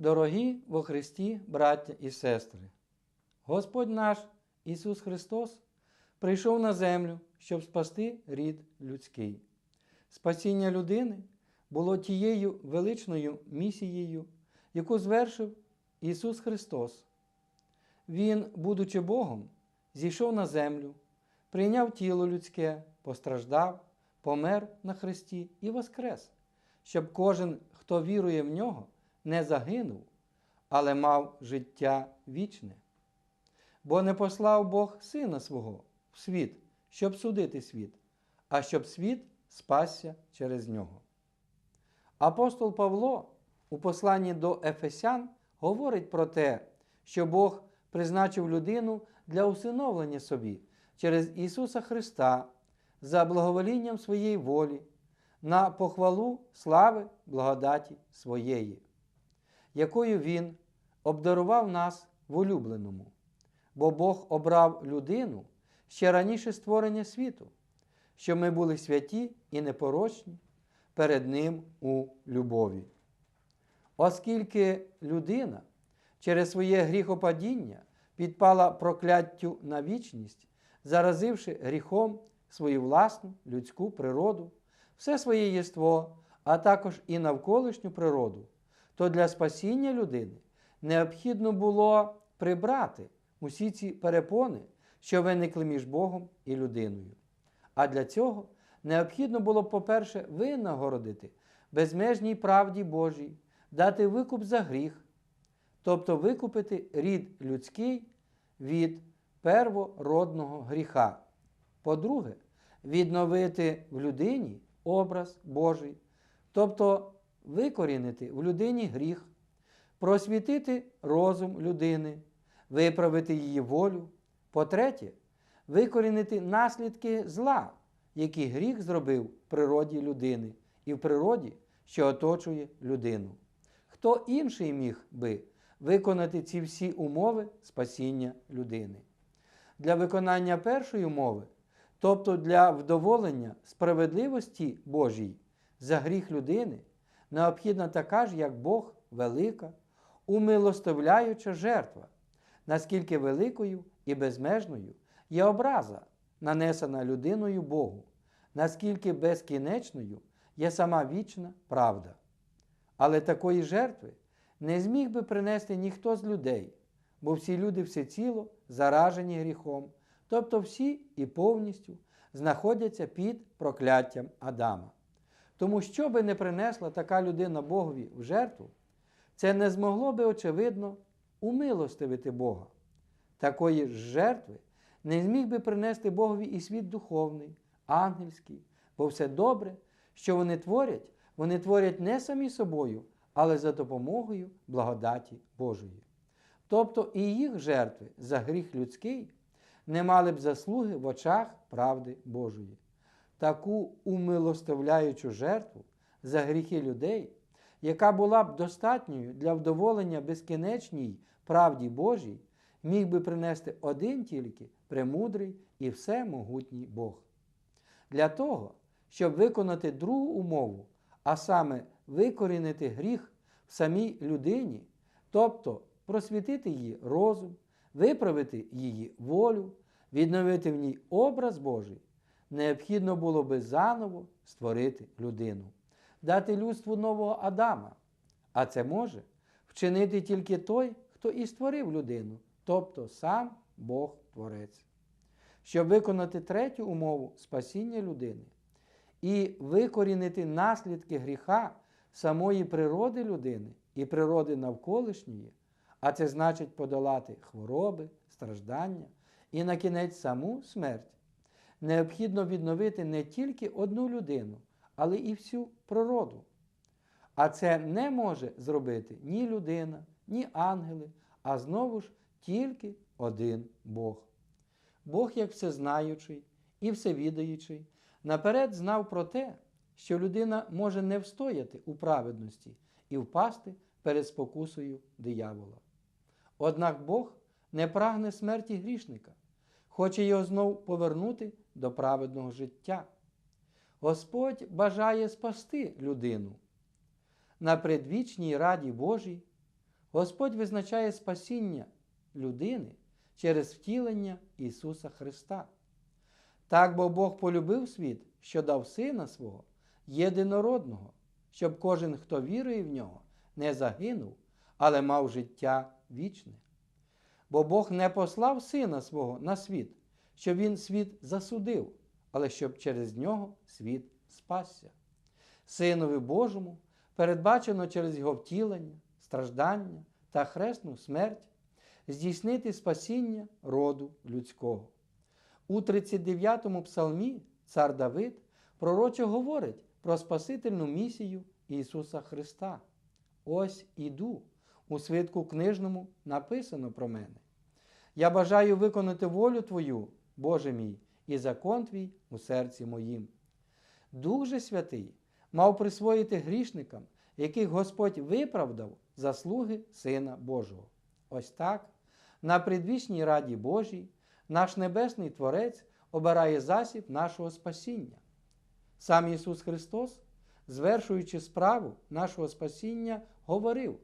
Дорогі во Христі, браття і сестри, Господь наш Ісус Христос прийшов на землю, щоб спасти рід людський. Спасіння людини було тією величною місією, яку звершив Ісус Христос. Він, будучи Богом, зійшов на землю, прийняв тіло людське, постраждав, помер на Христі і воскрес, щоб кожен, хто вірує в нього, не загинув, але мав життя вічне. Бо не послав Бог Сина свого в світ, щоб судити світ, а щоб світ спасся через нього. Апостол Павло у посланні до Ефесян говорить про те, що Бог призначив людину для усиновлення собі через Ісуса Христа за благоволінням своєї волі, на похвалу слави благодаті своєї, якою Він обдарував нас в улюбленому, бо Бог обрав людину ще раніше створення світу, щоб ми були святі і непорочні перед Ним у любові. Оскільки людина через своє гріхопадіння підпала прокляттю на вічність, заразивши гріхом свою власну людську природу, все своє єство, а також і навколишню природу, то для спасіння людини необхідно було прибрати усі ці перепони, що виникли між Богом і людиною. А для цього необхідно було, по-перше, винагородити безмежній правді Божій, дати викуп за гріх, тобто викупити рід людський від первородного гріха. По-друге, відновити в людині образ Божий, тобто викорінити в людині гріх, просвітити розум людини, виправити її волю. По-третє, викорінити наслідки зла, які гріх зробив в природі людини і в природі, що оточує людину. Хто інший міг би виконати ці всі умови спасіння людини? Для виконання першої умови, тобто для вдоволення справедливості Божій за гріх людини, необхідна така ж, як Бог, велика, умилостовляюча жертва, наскільки великою і безмежною є образа, нанесена людиною Богу, наскільки безкінечною є сама вічна правда. Але такої жертви не зміг би принести ніхто з людей, бо всі люди всеціло заражені гріхом, тобто всі і повністю знаходяться під прокляттям Адама. Тому що би не принесла така людина Богові в жертву, це не змогло би, очевидно, умилостивити Бога. Такої ж жертви не зміг би принести Богові і світ духовний, ангельський, бо все добре, що вони творять, вони творять не самі собою, але за допомогою благодаті Божої. Тобто і їх жертви за гріх людський не мали б заслуги в очах правди Божої. Таку умилостивляючу жертву за гріхи людей, яка була б достатньою для вдоволення безкінечній правді Божій, міг би принести один тільки премудрий і всемогутній Бог. Для того, щоб виконати другу умову, а саме викорінити гріх в самій людині, тобто просвітити її розум, виправити її волю, відновити в ній образ Божий, необхідно було би заново створити людину, дати людству нового Адама. А це може вчинити тільки той, хто і створив людину, тобто сам Бог Творець. Щоб виконати третю умову спасіння людини і викорінити наслідки гріха самої природи людини і природи навколишньої, а це значить подолати хвороби, страждання і на кінець саму смерть, необхідно відновити не тільки одну людину, але і всю природу. А це не може зробити ні людина, ні ангели, а знову ж тільки один Бог. Бог, як всезнаючий і всевідаючий, наперед знав про те, що людина може не встояти у праведності і впасти перед спокусою диявола. Однак Бог не прагне смерті грішника, хоче його знов повернути до праведного життя. Господь бажає спасти людину. На предвічній раді Божій Господь визначає спасіння людини через втілення Ісуса Христа. Так бо Бог полюбив світ, що дав Сина свого, єдинородного, щоб кожен, хто вірує в нього, не загинув, але мав життя вічне. Бо Бог не послав Сина свого на світ, щоб Він світ засудив, але щоб через нього світ спасся. Синові Божому передбачено через Його втілення, страждання та хресну смерть здійснити спасіння роду людського. У 39-му псалмі цар Давид пророчо говорить про Спасительну місію Ісуса Христа. Ось іду. У свитку книжному написано про мене. Я бажаю виконати волю Твою, Боже мій, і закон Твій у серці моїм. Дух же Святий мав присвоїти грішникам, яких Господь виправдав заслуги Сина Божого. Ось так, на предвічній Раді Божій, наш Небесний Творець обирає засіб нашого спасіння. Сам Ісус Христос, звершуючи справу нашого спасіння, говорив: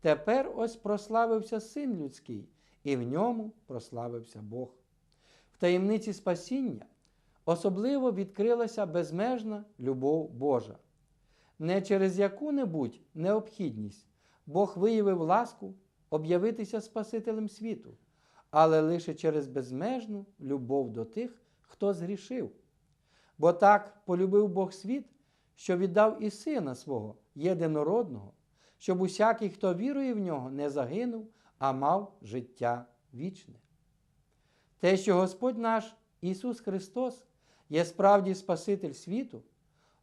Тепер ось прославився Син людський, і в ньому прославився Бог. В таємниці спасіння особливо відкрилася безмежна любов Божа. Не через яку-небудь необхідність Бог виявив ласку об'явитися Спасителем світу, але лише через безмежну любов до тих, хто згрішив. Бо так полюбив Бог світ, що віддав і Сина свого єдинородного, щоб усякий, хто вірує в нього, не загинув, а мав життя вічне. Те, що Господь наш Ісус Христос є справді Спаситель світу,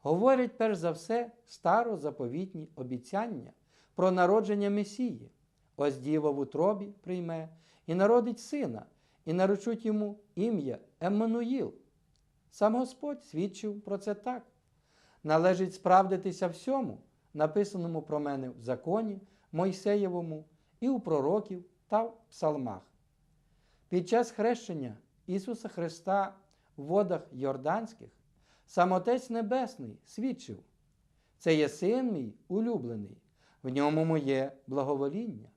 говорять перш за все старозаповітні обіцяння про народження Месії. Ось діва в утробі прийме і народить сина, і наречуть йому ім'я Еммануїл. Сам Господь свідчив про це так. Належить справдитися всьому, написаному про мене в законі, Мойсеєвому і у пророків та в псалмах. Під час хрещення Ісуса Христа в водах Йорданських сам Отець Небесний свідчив, це є син мій улюблений, в ньому моє благовоління.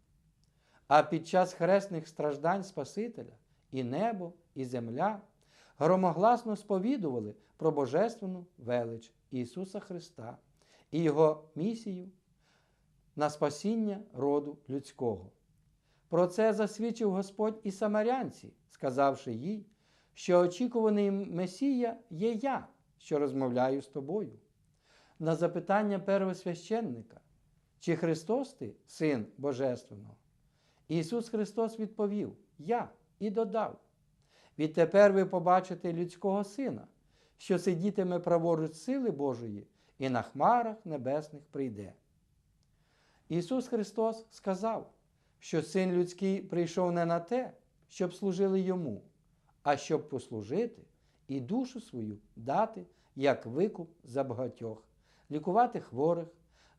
А під час хресних страждань Спасителя і небо, і земля громогласно сповідували про Божественну велич Ісуса Христа і Його місію на спасіння роду людського. Про це засвідчив Господь і самарянці, сказавши їй, що очікуваний Месія є я, що розмовляю з тобою. На запитання первосвященника, чи Христос ти, Син Божественного, Ісус Христос відповів Я і додав. Відтепер ви побачите людського Сина, що сидітиме праворуч сили Божої і на хмарах небесних прийде. Ісус Христос сказав, що Син людський прийшов не на те, щоб служили йому, а щоб послужити і душу свою дати як викуп за багатьох, лікувати хворих,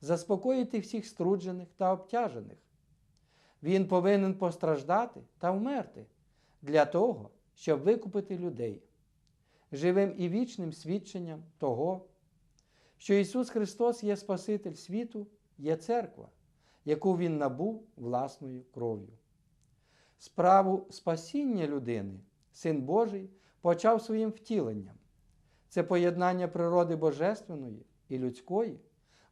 заспокоїти всіх струджених та обтяжених. Він повинен постраждати та вмерти для того, щоб викупити людей, живим і вічним свідченням того, що Ісус Христос є Спаситель світу, є церква, яку Він набув власною кров'ю. Справу спасіння людини, Син Божий, почав своїм втіленням. Це поєднання природи Божественної і людської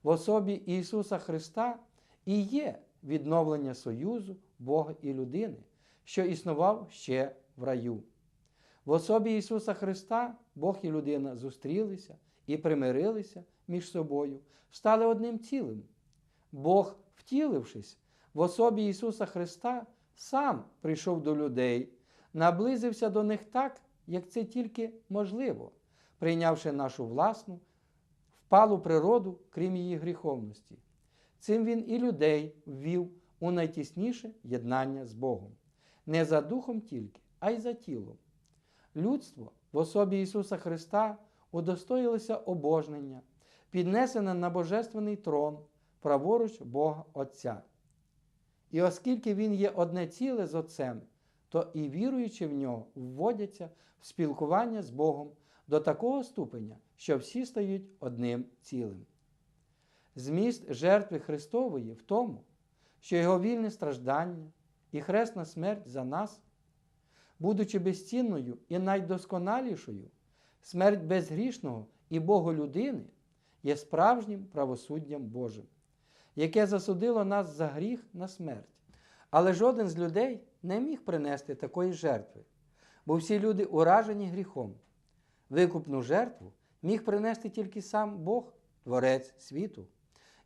в особі Ісуса Христа і є відновлення союзу Бога і людини, що існував ще в раю. В особі Ісуса Христа Бог і людина зустрілися і примирилися між собою, стали одним цілим. Бог, втілившись, в особі Ісуса Христа, сам прийшов до людей, наблизився до них так, як це тільки можливо, прийнявши нашу власну, впалу природу, крім її гріховності. Цим Він і людей ввів у найтісніше єднання з Богом, не за духом тільки, а й за тілом. Людство в особі Ісуса Христа удостоїлося обожнення, піднесене на Божественний трон, праворуч Бога Отця. І оскільки Він є одне ціле з Отцем, то і віруючи в нього, вводяться в спілкування з Богом до такого ступеня, що всі стають одним цілим. Зміст жертви Христової в тому, що Його вільне страждання і хресна смерть за нас, будучи безцінною і найдосконалішою, смерть безгрішного і Боголюдини є справжнім правосуддям Божим, яке засудило нас за гріх на смерть. Але жоден з людей не міг принести такої жертви, бо всі люди уражені гріхом. Викупну жертву міг принести тільки сам Бог, Творець світу.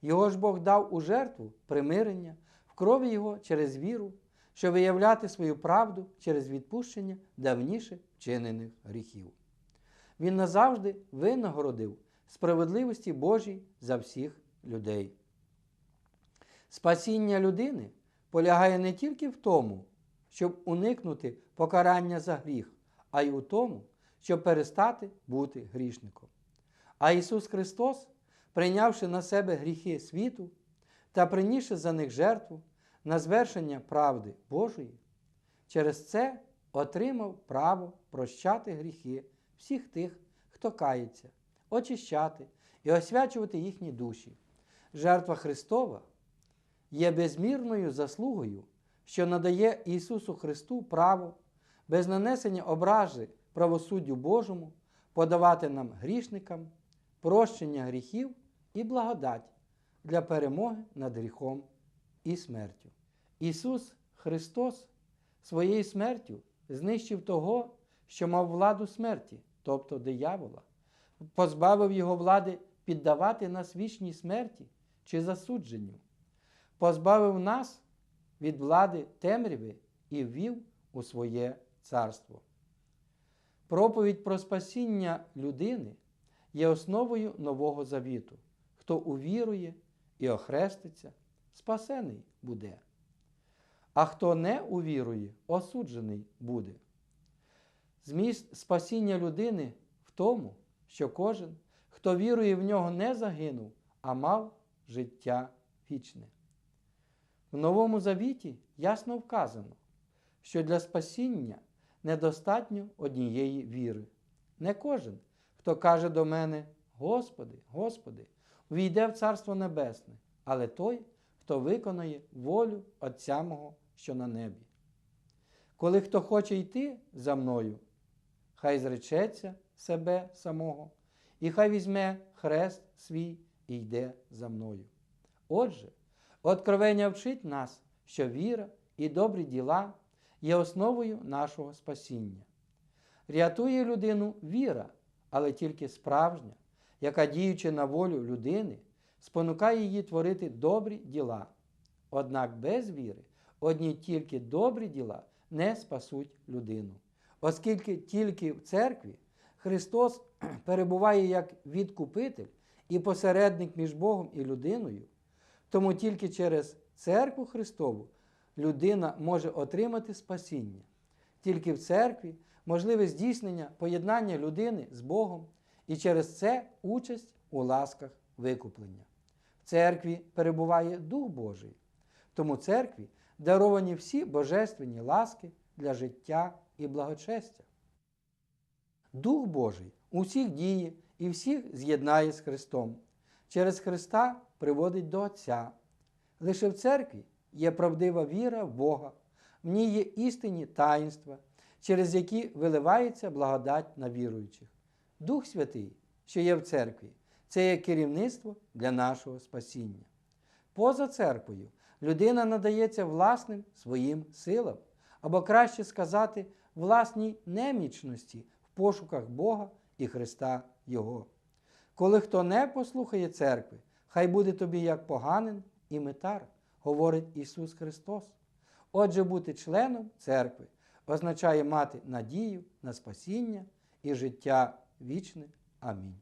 Його ж Бог дав у жертву примирення в крові Його через віру, щоб виявляти свою правду через відпущення давніше вчинених гріхів. Він назавжди винагородив справедливості Божій за всіх людей. Спасіння людини полягає не тільки в тому, щоб уникнути покарання за гріх, а й у тому, щоб перестати бути грішником. А Ісус Христос, прийнявши на себе гріхи світу та принісши за них жертву на звершення правди Божої, через це отримав право прощати гріхи всіх тих, хто кається, очищати і освячувати їхні душі. Жертва Христова є безмірною заслугою, що надає Ісусу Христу право без нанесення образи правосуддю Божому подавати нам грішникам прощення гріхів і благодать для перемоги над гріхом і смертю. Ісус Христос своєю смертю знищив того, що мав владу смерті, тобто диявола, позбавив його влади піддавати нас вічній смерті чи засудженню, позбавив нас від влади темряви і ввів у своє царство. Проповідь про спасіння людини є основою Нового Завіту. Хто увірує і охреститься, спасений буде. А хто не увірує, осуджений буде. Зміст спасіння людини в тому, що кожен, хто вірує в нього, не загинув, а мав життя вічне. В Новому Завіті ясно вказано, що для спасіння недостатньо однієї віри. Не кожен, хто каже до мене, Господи, Господи, увійде в Царство Небесне, але той, хто виконує волю Отця мого, що на небі. Коли хто хоче йти за мною, хай зречеться себе самого, і хай візьме хрест свій і йде за мною. Отже, откровення вчить нас, що віра і добрі діла є основою нашого спасіння. Рятує людину віра, але тільки справжня, яка, діючи на волю людини, спонукає її творити добрі діла. Однак без віри одні тільки добрі діла не спасуть людину, оскільки тільки в церкві Христос перебуває як відкупитель і посередник між Богом і людиною, тому тільки через церкву Христову людина може отримати спасіння. Тільки в церкві можливе здійснення поєднання людини з Богом і через це участь у ласках викуплення. В церкві перебуває Дух Божий, тому церкві даровані всі божественні ласки для життя і благочестя. Дух Божий усіх діє і всіх з'єднає з Христом. Через Христа приводить до Отця. Лише в церкві є правдива віра в Бога, в ній є істинні таїнства, через які виливається благодать на віруючих. Дух Святий, що є в церкві, це є керівництво для нашого спасіння. Поза церквою людина надається власним своїм силам, або краще сказати, власній немічності в пошуках Бога і Христа Його. Коли хто не послухає церкви, хай буде тобі як поганин і метар, говорить Ісус Христос. Отже, бути членом церкви означає мати надію на спасіння і життя вічне. Амінь.